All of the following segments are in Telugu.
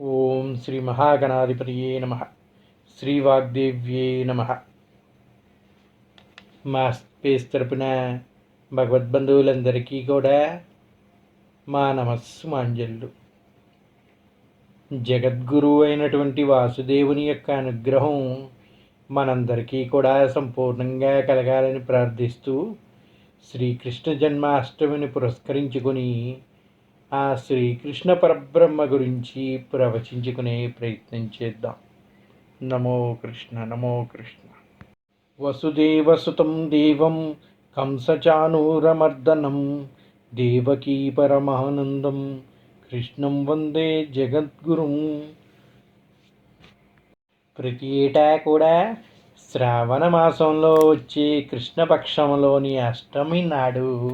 ఓం శ్రీ మహాగణాధిపతియే నమ. శ్రీవాగ్దేవ్యే నమ. మా స్పేస్ తరపున భగవద్బంధువులందరికీ కూడా మా నమస్సు మాంజల్లు జగద్గురువు అయినటువంటి వాసుదేవుని యొక్క అనుగ్రహం మనందరికీ కూడా సంపూర్ణంగా కలగాలని ప్రార్థిస్తూ శ్రీకృష్ణ జన్మాష్టమిని పురస్కరించుకొని ఆ శ్రీకృష్ణ పరబ్రహ్మ గురించి ప్రవచించుకునే ప్రయత్నం చేద్దాం. నమో కృష్ణ నమో కృష్ణ. వసుదేవసుతం దేవం కంసచానూరమర్దనం దేవకీ పరమానందం కృష్ణం వందే జగద్గురుం. ప్రతి ఏటా కూడా శ్రావణ మాసంలో వచ్చే కృష్ణపక్షంలోని అష్టమి నాడు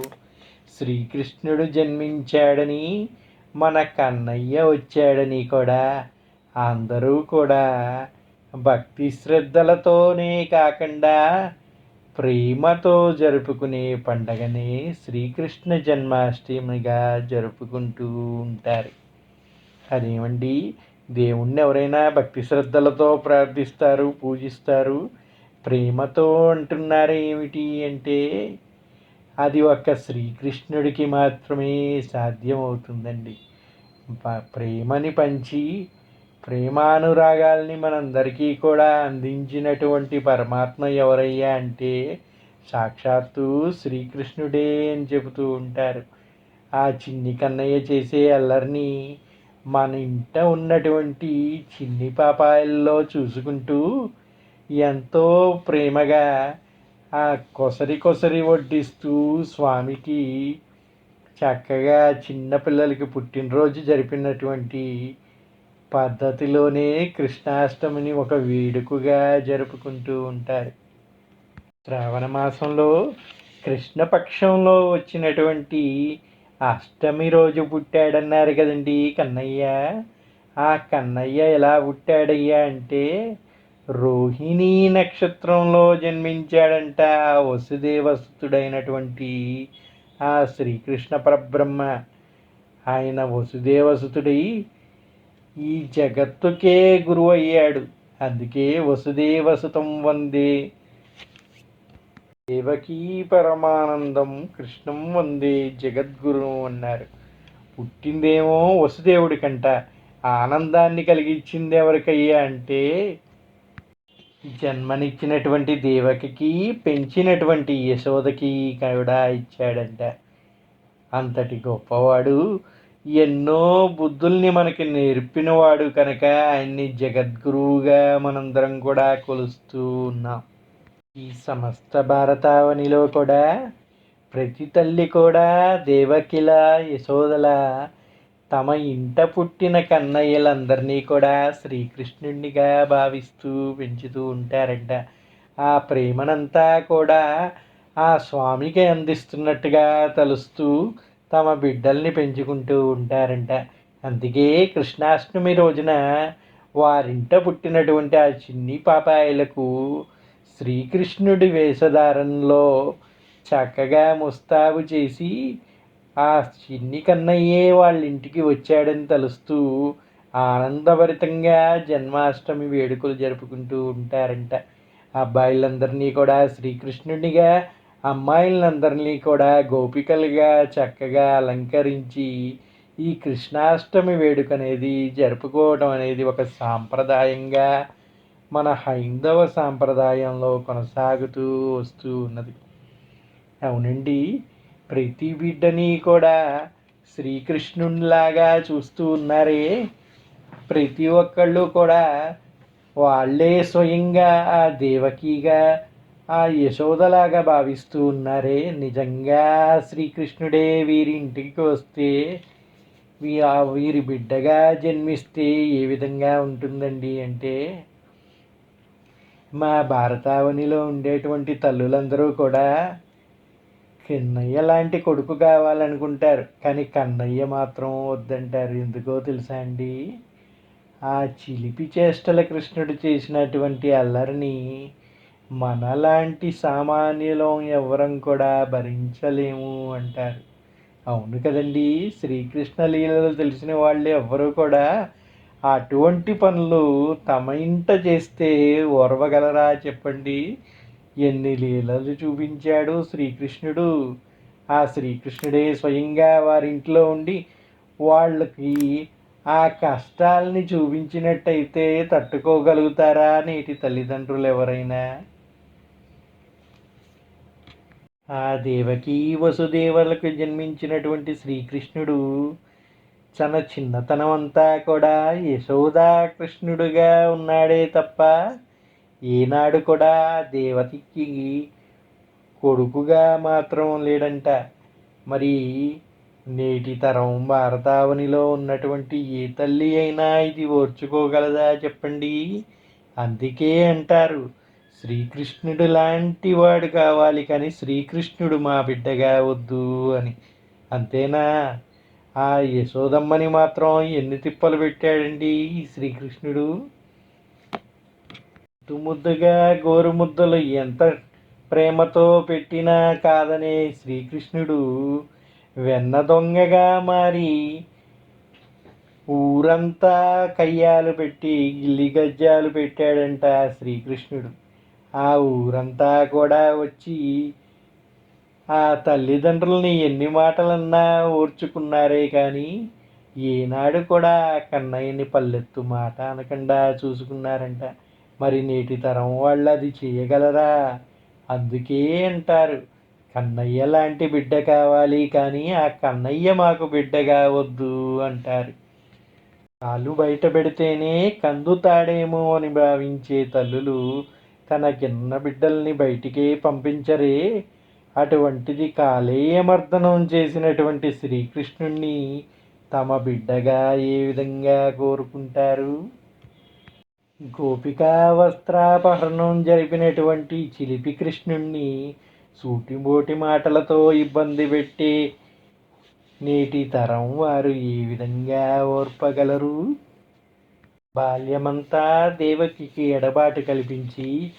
శ్రీకృష్ణుడు జన్మించాడని మన కన్నయ్య వచ్చాడని కూడా అందరూ కూడా భక్తి శ్రద్ధలతోనే కాకుండా ప్రేమతో జరుపుకునే పండగనే శ్రీకృష్ణ జన్మాష్టమిగా జరుపుకుంటూ ఉంటారు. అదేమండి? దేవుణ్ణి ఎవరైనా భక్తి శ్రద్ధలతో ప్రార్థిస్తారు పూజిస్తారు ప్రేమతో అంటున్నారు ఏమిటి అంటే అది ఒక శ్రీకృష్ణుడికి మాత్రమే సాధ్యమవుతుందండి. ప్రేమని పంచి ప్రేమానురాగాల్ని మనందరికీ కూడా అందించినటువంటి పరమాత్మ ఎవరయ్యా అంటే సాక్షాత్తు శ్రీకృష్ణుడే అని చెబుతూ ఉంటారు. ఆ చిన్ని కన్నయ్య చేసే అల్లరిని మన ఇంట ఉన్నటువంటి చిన్ని పాపాయల్లో చూసుకుంటూ ఎంతో ప్రేమగా ఆ కొసరి కొసరి వడ్డిస్తూ స్వామికి చక్కగా చిన్నపిల్లలకి పుట్టినరోజు జరిపినటువంటి పద్ధతిలోనే కృష్ణాష్టమిని ఒక వేడుకగా జరుపుకుంటూ ఉంటారు. శ్రావణ మాసంలో కృష్ణపక్షంలో వచ్చినటువంటి అష్టమి రోజు పుట్టాడన్నారు కదండి కన్నయ్య. ఆ కన్నయ్య ఎలా పుట్టాడయ్యా అంటే రోహిణీ నక్షత్రంలో జన్మించాడంట. వసుదేవసుతుడైనటువంటి ఆ శ్రీకృష్ణ పరబ్రహ్మ. ఆయన వసుదేవసుతుడై ఈ జగత్తుకే గురువు అయ్యాడు అందుకే వసుదేవసుతం వందే. దేవకీ పరమానందం కృష్ణం వందే జగద్గురు అన్నారు. పుట్టిందేమో వసుదేవుడి కంట ఆనందాన్ని కలిగించింది ఎవరికయ్యా అంటే జన్మనిచ్చినటువంటి దేవకికి పెంచినటువంటి యశోదకి కూడా ఇచ్చాడంట. అంతటి గొప్పవాడు ఎన్నో బుద్ధుల్ని మనకి నేర్పినవాడు కనుక ఆయన్ని జగద్గురువుగా మనందరం కూడా కొలుస్తూ ఉన్నాం. ఈ సమస్త భారతావనిలో కూడా ప్రతి తల్లి కూడా దేవకిల యశోదల తమ ఇంట పుట్టిన కన్నయ్యలందరినీ కూడా శ్రీకృష్ణుడిగా భావిస్తూ పెంచుతూ ఉంటారంట. ఆ ప్రేమనంతా కూడా ఆ స్వామికి అందిస్తున్నట్టుగా తలుస్తూ తమ బిడ్డల్ని పెంచుకుంటూ ఉంటారంట. అందుకే కృష్ణాష్టమి రోజున వారింట పుట్టినటువంటి ఆ చిన్ని పాపాయలకు శ్రీకృష్ణుడి వేషధారణలో చక్కగా ముస్తాబు చేసి ఆ చిన్ని కన్నయ్యే వాళ్ళ ఇంటికి వచ్చాడని తలుస్తూ ఆనందభరితంగా జన్మాష్టమి వేడుకలు జరుపుకుంటూ ఉంటారంట. అబ్బాయిలందరినీ కూడా శ్రీకృష్ణుడిగా అమ్మాయిలందరినీ కూడా గోపికలుగా చక్కగా అలంకరించి ఈ కృష్ణాష్టమి వేడుక అనేది జరుపుకోవడం అనేది ఒక సాంప్రదాయంగా మన హైందవ సాంప్రదాయంలో కొనసాగుతూ వస్తూ ఉన్నది. అవునండి ప్రతి బిడ్డని కూడా శ్రీకృష్ణునిలాగా చూస్తూ ఉన్నారే. ప్రతి ఒక్కళ్ళు కూడా వాళ్ళే స్వయంగా ఆ దేవకిగా ఆ యశోదలాగా భావిస్తూ ఉన్నారే. నిజంగా శ్రీకృష్ణుడే వీరి ఇంటికి వస్తే వీరి బిడ్డగా జన్మిస్తే ఏ విధంగా ఉంటుందండి అంటే మా భారతావనిలో ఉండేటువంటి తల్లులందరూ కూడా కన్నయ్య లాంటి కొడుకు కావాలనుకుంటారు. కానీ కన్నయ్య మాత్రం వద్దంటారు. ఎందుకో తెలుసా అండి? ఆ చిలిపి చేష్టల కృష్ణుడు చేసినటువంటి అల్లరిని మనలాంటి సామాన్యులం ఎవరం కూడా భరించలేము అంటారు. అవును కదండి? శ్రీకృష్ణ లీలలు తెలిసిన వాళ్ళు ఎవ్వరూ కూడా అటువంటి పనులు తమ ఇంట చేస్తే ఓర్వగలరా చెప్పండి? ఎన్ని లీలలు చూపించాడు శ్రీకృష్ణుడు. ఆ శ్రీకృష్ణుడే స్వయంగా వారింట్లో ఉండి వాళ్ళకి ఆ కష్టాలని చూపించినట్టయితే తట్టుకోగలుగుతారా నేటి తల్లిదండ్రులు ఎవరైనా ఆ దేవకి వసుదేవులకు జన్మించినటువంటి శ్రీకృష్ణుడు తన చిన్నతనం అంతా కూడా యశోదా కృష్ణుడుగా ఉన్నాడే తప్ప ఈనాడు కూడా దేవతికి కొడుకుగా మాత్రం లేడంట. మరి నేటి తరం భారతావనిలో ఉన్నటువంటి ఏ తల్లి అయినా ఇది ఓర్చుకోగలదా చెప్పండి? అందుకే అంటారు శ్రీకృష్ణుడు లాంటి వాడు కావాలి కానీ శ్రీకృష్ణుడు మా బిడ్డగా వద్దు అని. అంతేనా? ఆ యశోదమ్మని మాత్రం ఎన్ని తిప్పలు పెట్టాడండి శ్రీకృష్ణుడు? ముద్దుగా గోరుముద్దలు ఎంత ప్రేమతో పెట్టినా కాదనే శ్రీకృష్ణుడు వెన్న దొంగగా మారి ఊరంతా కయ్యాలు పెట్టి గిల్లి గజ్జాలు పెట్టాడంట శ్రీకృష్ణుడు. ఆ ఊరంతా కూడా వచ్చి ఆ తల్లిదండ్రులని ఎన్ని మాటలన్నా ఓర్చుకున్నారే కానీ ఏనాడు కూడా కన్నయ్యని పల్లెత్తు మాట అనకుండా చూసుకున్నారంట. మరి నేటి తరం వాళ్ళు అది చేయగలరా? అందుకే అంటారు కన్నయ్య లాంటి బిడ్డ కావాలి కానీ ఆ కన్నయ్య మాకు బిడ్డగా వద్దు అంటారు. కాలు బయట పెడితేనే కందుతాడేమో అని భావించే తల్లులు తన కిన్న బిడ్డల్ని బయటికే పంపించరే. అటువంటిది కాలేయమర్దనం చేసినటువంటి శ్రీకృష్ణుణ్ణి తమ బిడ్డగా ఏ విధంగా కోరుకుంటారు? గోపికా వస్త్రాపహరణం జరిపినటువంటి చిలిపి కృష్ణుణ్ణి సూటిబోటి మాటలతో ఇబ్బంది పెట్టి నేటి తరం వారు ఏ విధంగా ఓర్పగలరు? బాల్యమంతా దేవకికి ఎడబాటు కల్పించి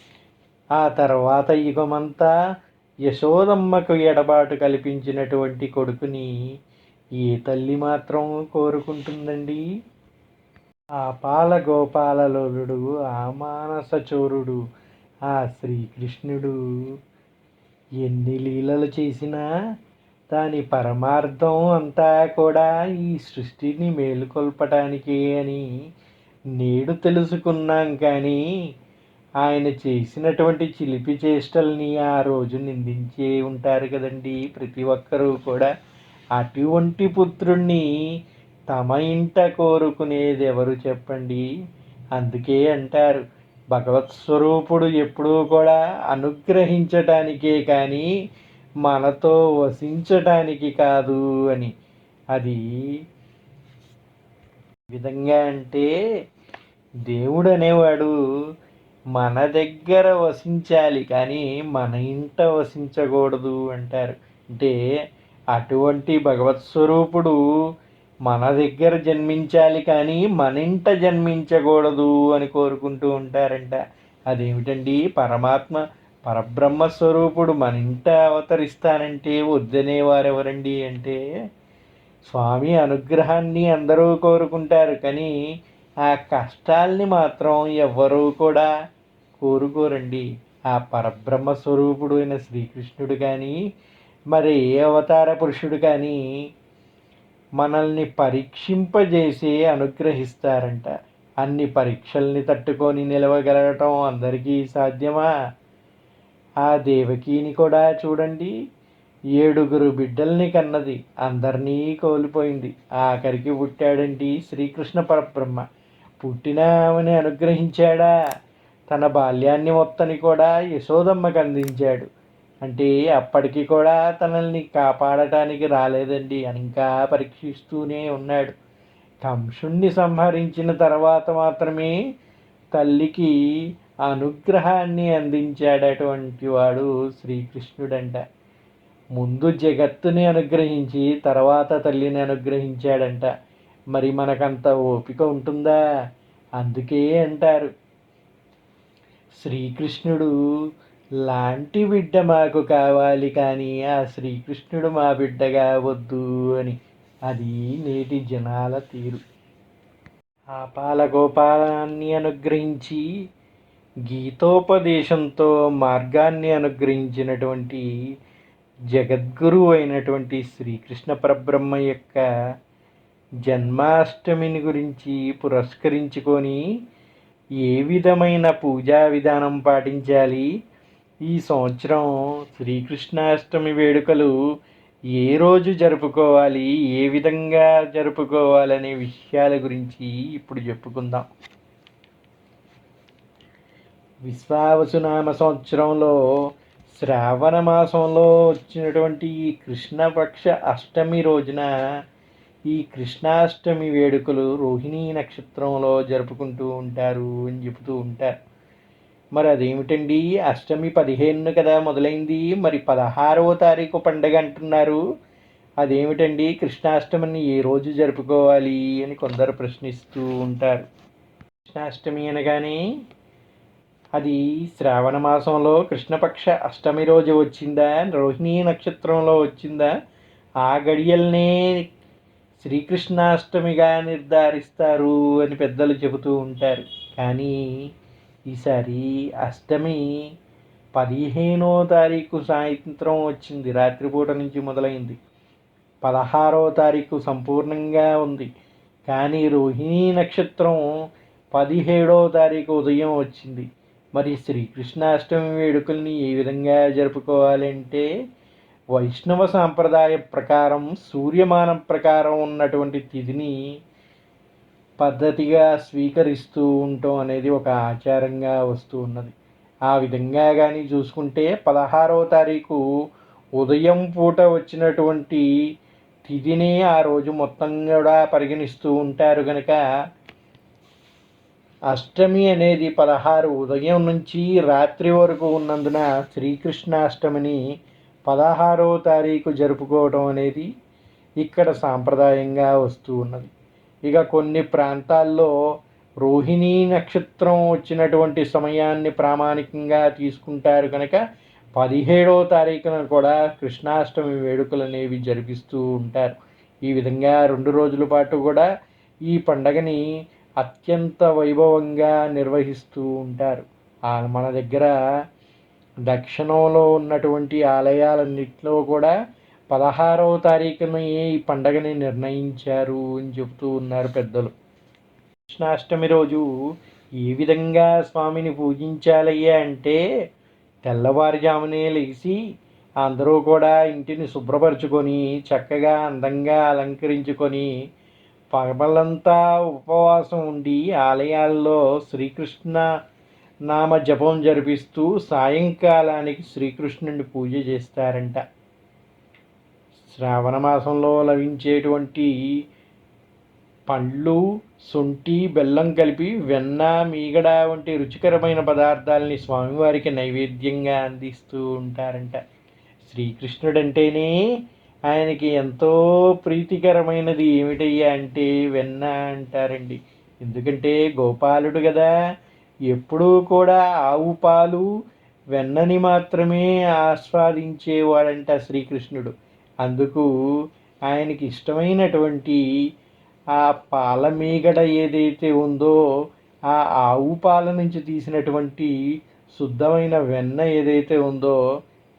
ఆ తర్వాత యుగమంతా యశోదమ్మకు ఎడబాటు కల్పించినటువంటి కొడుకుని ఏ తల్లి మాత్రం కోరుకుంటుందండి? ఆ పాల ఆ ఆ మానసచోరుడు ఆ శ్రీకృష్ణుడు. ఎన్ని లీలలు చేసినా దాని పరమార్థం అంతా కూడా ఈ సృష్టిని మేలుకొల్పటానికే అని నేడు తెలుసుకున్నాం కానీ ఆయన చేసినటువంటి చిలిపి చేష్టల్ని ఆ రోజు నిందించే ఉంటారు కదండి ప్రతి ఒక్కరూ కూడా. అటువంటి పుత్రుణ్ణి తమ ఇంట కోరుకునేది ఎవరు చెప్పండి? అందుకే అంటారు. భగవత్ స్వరూపుడు ఎప్పుడూ కూడా అనుగ్రహించటానికే కానీ మనతో వసించటానికి కాదు అని. అది విధంగా అంటే దేవుడు అనేవాడు మన దగ్గర వసించాలి కానీ మన ఇంట వసించకూడదు అంటారు. అంటే అటువంటి భగవత్ స్వరూపుడు మన దగ్గర జన్మించాలి కానీ మన ఇంట జన్మించకూడదు అని కోరుకుంటూ ఉంటారంట. అదేమిటండి? పరమాత్మ పరబ్రహ్మ స్వరూపుడు మన ఇంట అవతరిస్తానంటే వద్దనేవారెవరండి అంటే? స్వామి అనుగ్రహాన్ని అందరూ కోరుకుంటారు కానీ ఆ కష్టాల్ని మాత్రం ఎవ్వరూ కూడా కోరుకోరండి. ఆ పరబ్రహ్మ స్వరూపుడు అయిన శ్రీకృష్ణుడు కానీ మరి ఏ అవతార పురుషుడు కానీ మనల్ని పరీక్షింపజేసి అనుగ్రహిస్తారంట. అన్ని పరీక్షల్ని తట్టుకొని నిలవగలగటం అందరికీ సాధ్యమా? ఆ దేవకీని కూడా చూడండి. ఏడుగురు బిడ్డల్ని కన్నది అందరినీ కోల్పోయింది. ఆఖరికి పుట్టాడండి శ్రీకృష్ణ పరబ్రహ్మ. పుట్టినామని అనుగ్రహించాడా? తన బాల్యాన్ని మొత్తని కూడా యశోదమ్మకు అందించాడు. అంటే అప్పటికి కూడా తనల్ని కాపాడటానికి రాలేదండి అని ఇంకా పరీక్షిస్తూనే ఉన్నాడు. కంసుణ్ణి సంహరించిన తర్వాత మాత్రమే తల్లికి అనుగ్రహాన్ని అందించాడటువంటి వాడు శ్రీకృష్ణుడంట. ముందు జగత్తుని అనుగ్రహించి తర్వాత తల్లిని అనుగ్రహించాడంట. మరి మనకంత ఓపిక ఉంటుందా? అందుకే అంటారు. శ్రీకృష్ణుడు లాంటి బిడ్డ మాకు కావాలి కానీ ఆ శ్రీకృష్ణుడు మా బిడ్డగా వద్దు అని. అది నేటి జనాల తీరు. ఆ పాలగోపాలాన్ని అనుగ్రహించి గీతోపదేశంతో మార్గాన్ని అనుగ్రహించినటువంటి జగద్గురు అయినటువంటి శ్రీకృష్ణ పరబ్రహ్మ యొక్క జన్మాష్టమిని గురించి పురస్కరించుకొని ఏ విధమైన పూజా విధానం పాటించాలి? ఈ సంవత్సరం శ్రీకృష్ణాష్టమి వేడుకలు ఏ రోజు జరుపుకోవాలి ఏ విధంగా జరుపుకోవాలనే విషయాల గురించి ఇప్పుడు చెప్పుకుందాం. విశ్వావసునామ సంవత్సరంలో శ్రావణ మాసంలో వచ్చినటువంటి ఈ కృష్ణపక్ష అష్టమి రోజున ఈ కృష్ణాష్టమి వేడుకలు రోహిణీ నక్షత్రంలో జరుపుకుంటూ ఉంటారు అని చెబుతూ ఉంటారు. మరి అదేమిటండి? అష్టమి పదిహేను కదా మొదలైంది. మరి పదహారవ తారీఖు పండగ అంటున్నారు. అదేమిటండి? కృష్ణాష్టమిని ఏ రోజు జరుపుకోవాలి అని కొందరు ప్రశ్నిస్తూ ఉంటారు. కృష్ణాష్టమి అనగానే అది శ్రావణ మాసంలో కృష్ణపక్ష అష్టమి రోజు వచ్చిందా? రోహిణీ నక్షత్రంలో వచ్చిందా? ఆ గడియల్నే శ్రీకృష్ణాష్టమిగా నిర్ధారిస్తారు అని పెద్దలు చెబుతూ ఉంటారు. కానీ ఈసారి అష్టమి పదిహేనో తారీఖు సాయంత్రం వచ్చింది. రాత్రిపూట నుంచి మొదలైంది. పదహారో తారీఖు సంపూర్ణంగా ఉంది. కానీ రోహిణీ నక్షత్రం పదిహేడో తారీఖు ఉదయం వచ్చింది. మరి శ్రీకృష్ణాష్టమి వేడుకల్ని ఏ విధంగా జరుపుకోవాలంటే వైష్ణవ సాంప్రదాయ ప్రకారం సూర్యమానం ప్రకారం ఉన్నటువంటి తిథిని పద్ధతిగా స్వీకరిస్తూ ఉండటం అనేది ఒక ఆచారంగా వస్తూ ఉన్నది. ఆ విధంగా కానీ చూసుకుంటే పదహారవ తారీఖు ఉదయం పూట వచ్చినటువంటి తిథిని ఆ రోజు మొత్తం కూడా పరిగణిస్తూ ఉంటారు కనుక అష్టమి అనేది పదహారు ఉదయం నుంచి రాత్రి వరకు ఉన్నందున శ్రీకృష్ణాష్టమిని పదహారవ తారీఖు జరుపుకోవడం అనేది ఇక్కడ సాంప్రదాయంగా వస్తూ ఉన్నది. ఇక కొన్ని ప్రాంతాల్లో రోహిణీ నక్షత్రం వచ్చినటువంటి సమయాన్ని ప్రామాణికంగా తీసుకుంటారు కనుక పదిహేడవ తారీఖున కూడా కృష్ణాష్టమి వేడుకలు అనేవి జరిపిస్తూ ఉంటారు. ఈ విధంగా రెండు రోజుల పాటు కూడా ఈ పండగని అత్యంత వైభవంగా నిర్వహిస్తూ ఉంటారు. మన దగ్గర దక్షిణంలో ఉన్నటువంటి ఆలయాలన్నింటిలో కూడా పదహారవ తారీఖున ఈ పండగని నిర్ణయించారు అని చెబుతూ ఉన్నారు పెద్దలు. కృష్ణాష్టమి రోజు ఏ విధంగా స్వామిని పూజించాలయ్యా అంటే తెల్లవారుజామునే లేచి అందరూ కూడా ఇంటిని శుభ్రపరచుకొని చక్కగా అందంగా అలంకరించుకొని పగలంతా ఉపవాసం ఉండి ఆలయాల్లో శ్రీకృష్ణ నామ జపం జరిపిస్తూ సాయంకాలానికి శ్రీకృష్ణుని పూజ చేస్తారంట. శ్రావణ మాసంలో లభించేటువంటి పండ్లు శొంఠి బెల్లం కలిపి వెన్న మీగడ వంటి రుచికరమైన పదార్థాలని స్వామివారికి నైవేద్యంగా అందిస్తూ ఉంటారంట. శ్రీకృష్ణుడంటేనే ఆయనకి ఎంతో ప్రీతికరమైనది ఏమిటయ్యా అంటే వెన్న అంటారండి. ఎందుకంటే గోపాలుడు కదా ఎప్పుడూ కూడా ఆవు పాలు వెన్నని మాత్రమే ఆస్వాదించేవాడంట శ్రీకృష్ణుడు. అందుకు ఆయనకి ఇష్టమైనటువంటి ఆ పాల మీగడ ఏదైతే ఉందో ఆ ఆవు పాల నుంచి తీసినటువంటి శుద్ధమైన వెన్న ఏదైతే ఉందో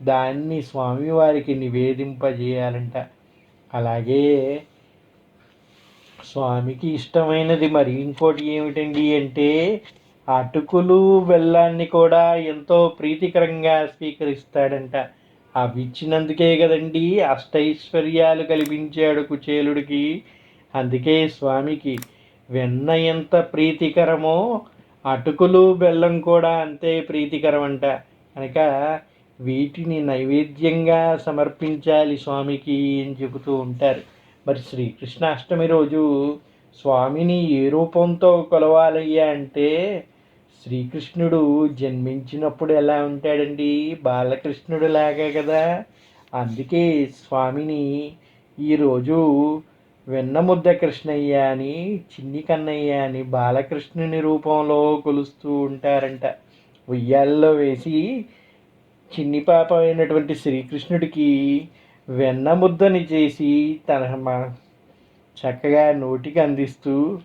దాన్ని స్వామివారికి నివేదింపజేయాలంట. అలాగే స్వామికి ఇష్టమైనది మరి ఇంకోటి ఏమిటండి అంటే అటుకులు బెల్లాన్ని కూడా ఎంతో ప్రీతికరంగా స్వీకరిస్తాడంట. అవి ఇచ్చినందుకే కదండి అష్టైశ్వర్యాలు కల్పించాడు కుచేలుడికి. అందుకే స్వామికి వెన్న ఎంత ప్రీతికరమో అటుకులు బెల్లం కూడా అంతే ప్రీతికరం అంట కనుక వీటిని నైవేద్యంగా సమర్పించాలి స్వామికి అని చెబుతూ ఉంటారు. మరి శ్రీకృష్ణాష్టమి రోజు స్వామిని ఏ రూపంతో కొలవాలయ్యా అంటే శ్రీకృష్ణుడు జన్మించినప్పుడు ఎలా ఉంటాడండి? బాలకృష్ణుడు లాగా కదా. అందుకే స్వామిని ఈరోజు వెన్నముద్ద కృష్ణయ్య అని చిన్ని కన్నయ్య అని బాలకృష్ణుని రూపంలో కొలుస్తూ ఉంటారంట. ఉయ్యాల్లో వేసి చిన్ని పాప అయినటువంటి శ్రీకృష్ణుడికి వెన్న ముద్దని చేసి తన చక్కగా నోటికి అందిస్తూ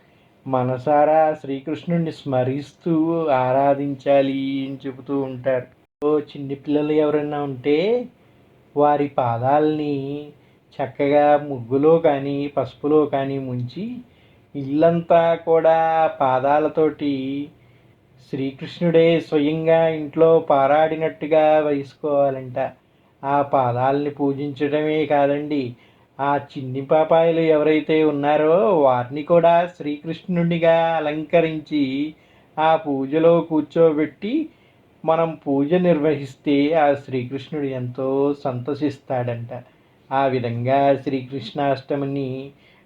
మనసారా శ్రీకృష్ణుడిని స్మరిస్తూ ఆరాధించాలి అని చెబుతూ ఉంటారు. ఓ చిన్ని పిల్లలు ఎవరైనా ఉంటే వారి పాదాలని చక్కగా ముగ్గులో కానీ పసుపులో కానీ ముంచి ఇల్లంతా కూడా పాదాలతోటి శ్రీకృష్ణుడే స్వయంగా ఇంట్లో పారాడినట్టుగా వేసుకోవాలంట. ఆ పాదాలని పూజించడమే కాదండి ఆ చిన్ని పాపాయిలు ఎవరైతే ఉన్నారో వారిని కూడా శ్రీకృష్ణుడిగా అలంకరించి ఆ పూజలో కూర్చోబెట్టి మనం పూజ నిర్వహిస్తే ఆ శ్రీకృష్ణుడు ఎంతో సంతోషిస్తాడంట. ఆ విధంగా శ్రీకృష్ణాష్టమిని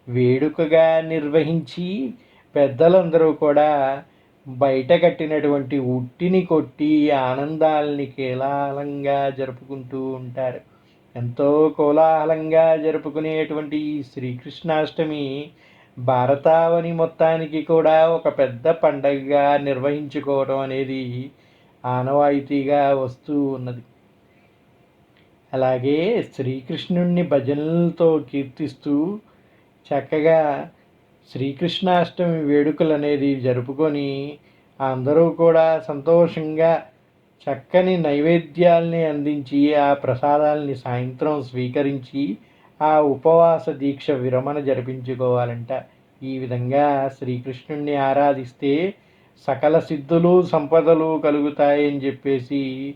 వేడుకగా నిర్వహించి పెద్దలందరూ కూడా బయట కట్టినటువంటి ఉట్టిని కొట్టి ఆనందాలని కేలాలంగా జరుపుకుంటూ ఉంటారు. ఎంతో కోలాహలంగా జరుపుకునేటువంటి ఈ శ్రీకృష్ణాష్టమి భారతావని మొత్తానికి కూడా ఒక పెద్ద పండగగా నిర్వహించుకోవడం అనేది ఆనవాయితీగా వస్తూ ఉన్నది. అలాగే శ్రీకృష్ణుణ్ణి భజనలతో కీర్తిస్తూ చక్కగా శ్రీకృష్ణాష్టమి వేడుకలు అనేది జరుపుకొని అందరూ కూడా సంతోషంగా చక్కని నైవేద్యాల్ని అందించి ఆ ప్రసాదాలని సాయంత్రం స్వీకరించి ఆ ఉపవాస దీక్ష విరమణ జరిపించుకోవాలంట. ఈ విధంగా శ్రీకృష్ణుణ్ణి ఆరాధిస్తే సకల సిద్ధులు సంపదలు కలుగుతాయని చెప్పేసి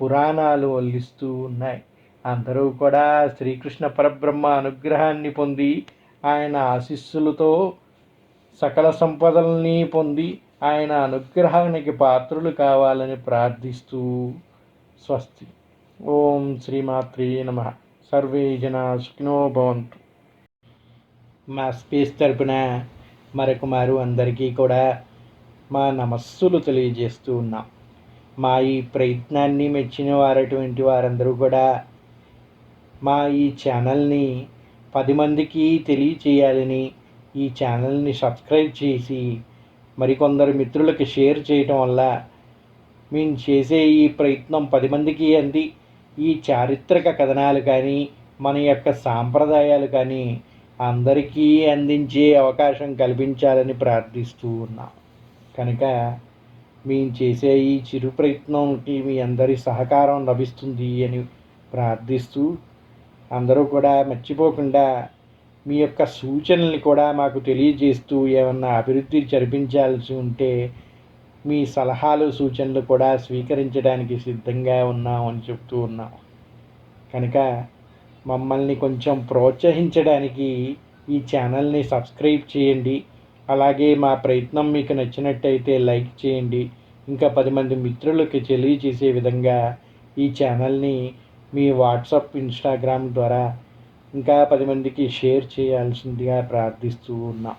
పురాణాలు వల్లిస్తూ ఉన్నాయి. అందరూ కూడా శ్రీకృష్ణ పరబ్రహ్మ అనుగ్రహాన్ని పొంది ఆయన ఆశీస్సులతో సకల సంపదల్ని పొంది ఆయన అనుగ్రహానికి పాత్రులు కావాలని ప్రార్థిస్తూ స్వస్తి. ఓం శ్రీమాత్రే నమ. సర్వే జన సుఖినో భవంతు. మా స్పేస్ తరపున మరొక అందరికీ కూడా మా నమస్సులు తెలియజేస్తూ ఉన్నాం. మా ఈ ప్రయత్నాన్ని మెచ్చిన వారటువంటి వారందరూ కూడా మా ఈ ఛానల్ని పది మందికి తెలియచేయాలని ఈ ఛానల్ని సబ్స్క్రైబ్ చేసి మరికొందరు మిత్రులకి షేర్ చేయటం వల్ల మేము చేసే ఈ ప్రయత్నం పది మందికి అంది. ఈ చారిత్రక కథనాలు కానీ మన యొక్క సాంప్రదాయాలు కానీ అందరికీ అందించే అవకాశం కల్పించాలని ప్రార్థిస్తూ ఉన్నాం. కనుక మేము చేసే ఈ చిరు ప్రయత్నంకి మీ అందరి సహకారం లభిస్తుంది అని ప్రార్థిస్తూ అందరూ కూడా మర్చిపోకుండా మీ యొక్క సూచనల్ని కూడా మాకు తెలియజేస్తూ ఏమన్నా అభివృద్ధి జరిపించాల్సి ఉంటే మీ సలహాలు సూచనలు కూడా స్వీకరించడానికి సిద్ధంగా ఉన్నాం అని చెప్తూ ఉన్నాం. కనుక మమ్మల్ని కొంచెం ప్రోత్సహించడానికి ఈ ఛానల్ని సబ్స్క్రైబ్ చేయండి. అలాగే మా ప్రయత్నం మీకు నచ్చినట్టయితే లైక్ చేయండి. ఇంకా పది మంది మిత్రులకి తెలియజేసే విధంగా ఈ ఛానల్ని మీ వాట్సాప్ ఇన్స్టాగ్రామ్ ద్వారా ఇంకా పది మందికి షేర్ చేయాల్సిందిగా ప్రార్థిస్తూ ఉన్నా.